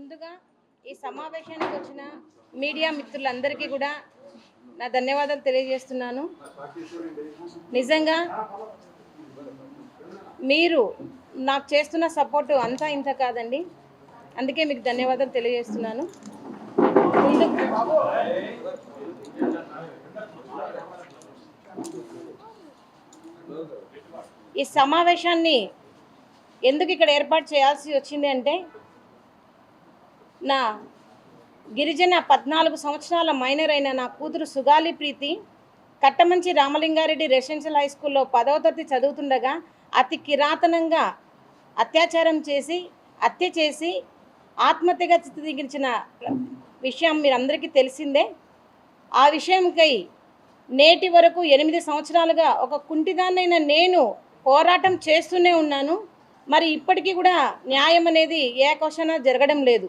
ముందుగా ఈ సమావేశానికి వచ్చిన మీడియా మిత్రులందరికీ కూడా నా ధన్యవాదాలు తెలియజేస్తున్నాను. నిజంగా మీరు నాకు చేస్తున్న సపోర్టు అంతా ఇంత కాదండి. అందుకే మీకు ధన్యవాదాలు తెలియజేస్తున్నాను. ముందు ఈ సమావేశాన్ని ఎందుకు ఇక్కడ ఏర్పాటు చేయాల్సి వచ్చింది అంటే నా గిరిజన పద్నాలుగు సంవత్సరాల మైనర్ అయిన నా కూతురు సుగాలి ప్రీతి కట్టమంచి రామలింగారెడ్డి రెసిడెన్షియల్ హై స్కూల్లో పదవ తరగతి చదువుతుండగా అతి కిరాతనంగా అత్యాచారం చేసి హత్య చేసి ఆత్మహత్యగా చిత్రీకరించిన విషయం మీరందరికీ తెలిసిందే. ఆ విషయంకై నేటి వరకు ఎనిమిది సంవత్సరాలుగా ఒక కుంటిదాన్నైన నేను పోరాటం చేస్తూనే ఉన్నాను. మరి ఇప్పటికీ కూడా న్యాయం అనేది ఏ క్వశ్చన జరగడం లేదు.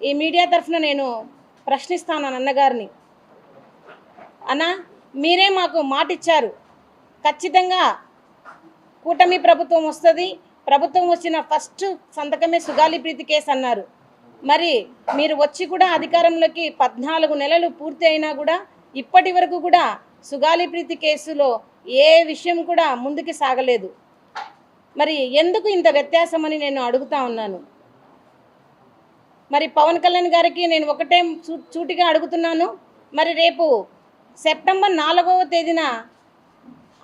ఈ మీడియా తరఫున నేను ప్రశ్నిస్తాను అన్నగారిని. అన్న మీరే మాకు మాట ఇచ్చారు ఖచ్చితంగా కూటమి ప్రభుత్వం వస్తుంది. ప్రభుత్వం వచ్చిన ఫస్ట్ సంతకమే సుగాలి ప్రీతి కేసు అన్నారు. మరి మీరు వచ్చి కూడా అధికారంలోకి పద్నాలుగు నెలలు పూర్తి అయినా కూడా ఇప్పటి వరకు కూడా సుగాలి ప్రీతి కేసులో ఏ విషయం కూడా ముందుకు సాగలేదు. మరి ఎందుకు ఇంత వ్యత్యాసం అని నేను అడుగుతా ఉన్నాను. మరి పవన్ కళ్యాణ్ గారికి నేను ఒకటే చూటిగా అడుగుతున్నాను. మరి రేపు సెప్టెంబర్ నాలుగవ తేదీన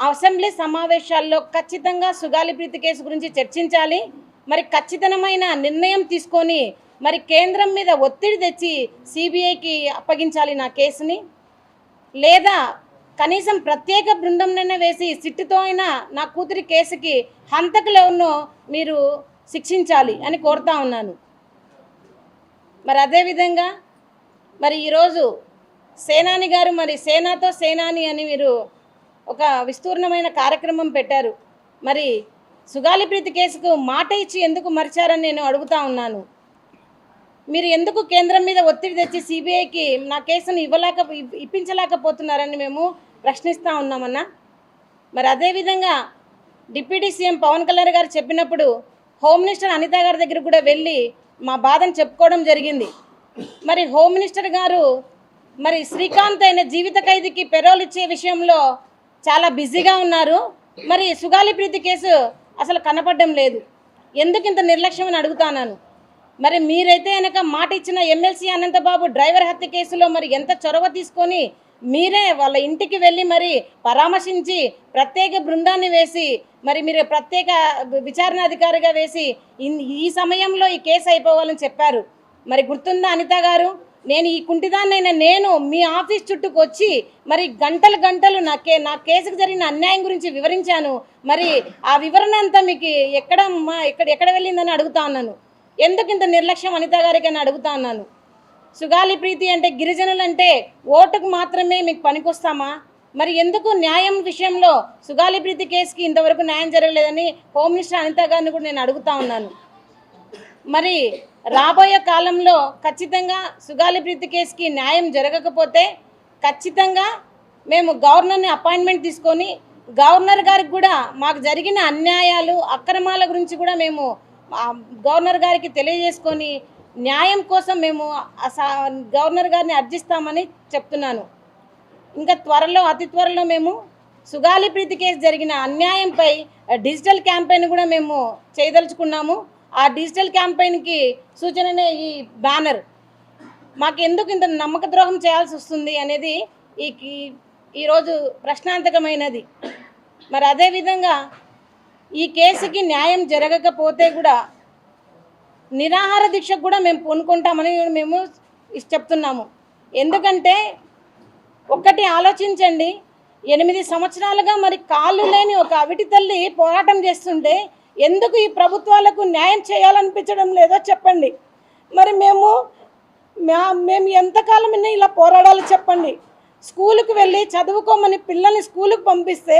అసెంబ్లీ సమావేశాల్లో ఖచ్చితంగా సుగాలి ప్రీతి కేసు గురించి చర్చించాలి. మరి ఖచ్చితమైన నిర్ణయం తీసుకొని మరి కేంద్రం మీద ఒత్తిడి తెచ్చి సిబిఐకి అప్పగించాలి నా కేసుని. లేదా కనీసం ప్రత్యేక బృందంనైనా వేసి సిట్టుతో అయినా నా కూతురి కేసుకి హంతకులు ఎవరినో మీరు శిక్షించాలి అని కోరుతా ఉన్నాను. మరి అదేవిధంగా మరి ఈరోజు సేనాని గారు మరి సేనాతో సేనాని అని మీరు ఒక విస్తూర్ణమైన కార్యక్రమం పెట్టారు. మరి సుగాలి ప్రీతి కేసుకు మాట ఇచ్చి ఎందుకు మరిచారని నేను అడుగుతా ఉన్నాను. మీరు ఎందుకు కేంద్రం మీద ఒత్తిడి తెచ్చి సిబిఐకి నా కేసును ఇవ్వలేక ఇప్పించలేకపోతున్నారని మేము ప్రశ్నిస్తూ ఉన్నామన్నా? మరి అదేవిధంగా డిప్యూటీ సీఎం పవన్ కళ్యాణ్ గారు చెప్పినప్పుడు హోమ్ మినిస్టర్ అనిత గారి దగ్గర కూడా వెళ్ళి మా బాధను చెప్పుకోవడం జరిగింది. మరి హోమ్ మినిస్టర్ గారు మరి శ్రీకాంత్ అయిన జీవిత ఖైదీకి పెరోల్ ఇచ్చే విషయంలో చాలా బిజీగా ఉన్నారు. మరి సుగాలి ప్రీతి కేసు అసలు కనపడడం లేదు. ఎందుకు ఇంత నిర్లక్ష్యం అని అడుగుతాను మరి మీరైతే కనుక మాట ఇచ్చిన ఎమ్మెల్సీ అనంతబాబు డ్రైవర్ హత్య కేసులో మరి ఎంత చొరవ తీసుకొని మీరే వాళ్ళ ఇంటికి వెళ్ళి మరి పరామర్శించి ప్రత్యేక బృందాన్ని వేసి మరి మీరు ప్రత్యేక విచారణ అధికారిగా వేసి ఈ సమయంలో ఈ కేసు అయిపోవాలని చెప్పారు. మరి గుర్తుందా అనిత గారు? నేను ఈ కుంటిదాన్నైనా నేను మీ ఆఫీస్ చుట్టూకు వచ్చి మరి గంటలు గంటలు నా కే నా కేసుకు జరిగిన అన్యాయం గురించి వివరించాను. మరి ఆ వివరణ అంతా మీకు ఎక్కడ మా ఎక్కడ ఎక్కడ వెళ్ళిందని అడుగుతా ఉన్నాను. ఎందుకు ఇంత నిర్లక్ష్యం అనిత గారికి అని అడుగుతా ఉన్నాను. సుగాలి ప్రీతి అంటే గిరిజనులు అంటే ఓటుకు మాత్రమే మీకు పనికొస్తామా? మరి ఎందుకు న్యాయం విషయంలో సుగాలి ప్రీతి కేసుకి ఇంతవరకు న్యాయం జరగలేదని హోమ్ మినిస్టర్ అనిత గారిని కూడా నేను అడుగుతా ఉన్నాను. మరి రాబోయే కాలంలో ఖచ్చితంగా సుగాలి ప్రీతి కేసుకి న్యాయం జరగకపోతే ఖచ్చితంగా మేము గవర్నర్ని అపాయింట్మెంట్ తీసుకొని గవర్నర్ గారికి కూడా మాకు జరిగిన అన్యాయాలు అక్రమాల గురించి కూడా మేము గవర్నర్ గారికి తెలియజేసుకొని న్యాయం కోసం మేము సా- గవర్నర్ గారిని అర్జిస్తామని చెప్తున్నాను. ఇంకా త్వరలో అతి త్వరలో మేము సుగాలి ప్రీతి కేసు జరిగిన అన్యాయంపై డిజిటల్ క్యాంపెయిన్ కూడా మేము చేయదలుచుకున్నాము. ఆ డిజిటల్ క్యాంపెయిన్కి సూచననే ఈ బ్యానర్. మాకు ఎందుకు ఇంత నమ్మక ద్రోహం చేయాల్సి వస్తుంది అనేది ఈ ఈరోజు ప్రశ్నాంతకమైనది మరి అదేవిధంగా ఈ కేసుకి న్యాయం జరగకపోతే కూడా నిరాహార దీక్షకు కూడా మేము పూనుకుంటామని మేము చెప్తున్నాము. ఎందుకంటే ఒక్కటి ఆలోచించండి. ఎనిమిది సంవత్సరాలుగా మరి కాళ్ళు లేని ఒక అవిటి తల్లి పోరాటం చేస్తుంటే ఎందుకు ఈ ప్రభుత్వాలకు న్యాయం చేయాలనిపించడం లేదో చెప్పండి. మరి మేము మేము ఎంతకాలం ఇలా పోరాడాలి చెప్పండి. స్కూలుకు వెళ్ళి చదువుకోమని పిల్లల్ని స్కూలుకు పంపిస్తే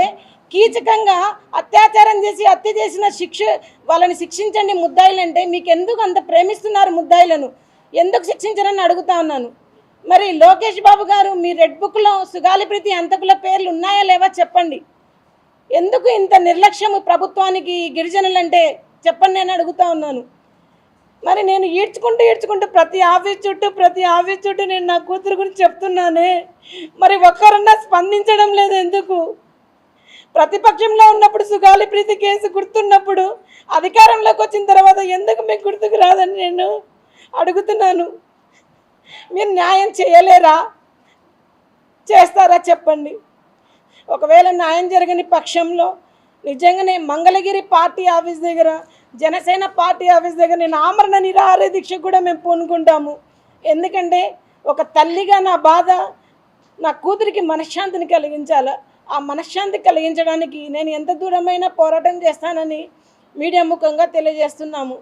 కీచకంగా అత్యాచారం చేసి హత్య చేసిన శిక్ష వాళ్ళని శిక్షించండి ముద్దాయిలంటే మీకు ఎందుకు అంత ప్రేమిస్తున్నారు ముద్దాయిలను? ఎందుకు శిక్షించరని అడుగుతా ఉన్నాను. మరి లోకేష్ బాబు గారు మీ రెడ్ బుక్లో సుగాలి ప్రీతి అంతకుల పేర్లు ఉన్నాయా లేవా చెప్పండి. ఎందుకు ఇంత నిర్లక్ష్యం ప్రభుత్వానికి గిరిజనులంటే? చెప్పండి నేను అడుగుతా ఉన్నాను. మరి నేను ఈడ్చుకుంటూ ఈడ్చుకుంటూ ప్రతి ఆఫీస్ చుట్టూ ప్రతి ఆఫీస్ చుట్టూ నేను నా కూతురు గురించి చెప్తున్నానే. మరి ఒక్కరన్నా స్పందించడం లేదు ఎందుకు? ప్రతిపక్షంలో ఉన్నప్పుడు సుగాలి ప్రీతి కేసు గుర్తున్నప్పుడు అధికారంలోకి వచ్చిన తర్వాత ఎందుకు మీకు గుర్తుకు రాదని నేను అడుగుతున్నాను. మీరు న్యాయం చేయలేరా? చేస్తారా చెప్పండి. ఒకవేళ న్యాయం జరగని పక్షంలో నిజంగానే మంగళగిరి పార్టీ ఆఫీస్ దగ్గర జనసేన పార్టీ ఆఫీస్ దగ్గర నేను ఆమరణ నిరాహార దీక్ష కూడా మేము పూనుకుంటాము. ఎందుకంటే ఒక తల్లిగా నా బాధ నా కూతురికి మనశ్శాంతిని కలిగించాలా? ఆ మనశ్శాంతి కలిగించడానికి నేను ఎంత దూరమైనా పోరాటం చేస్తానని మీడియా ముఖంగా తెలియజేస్తున్నాము.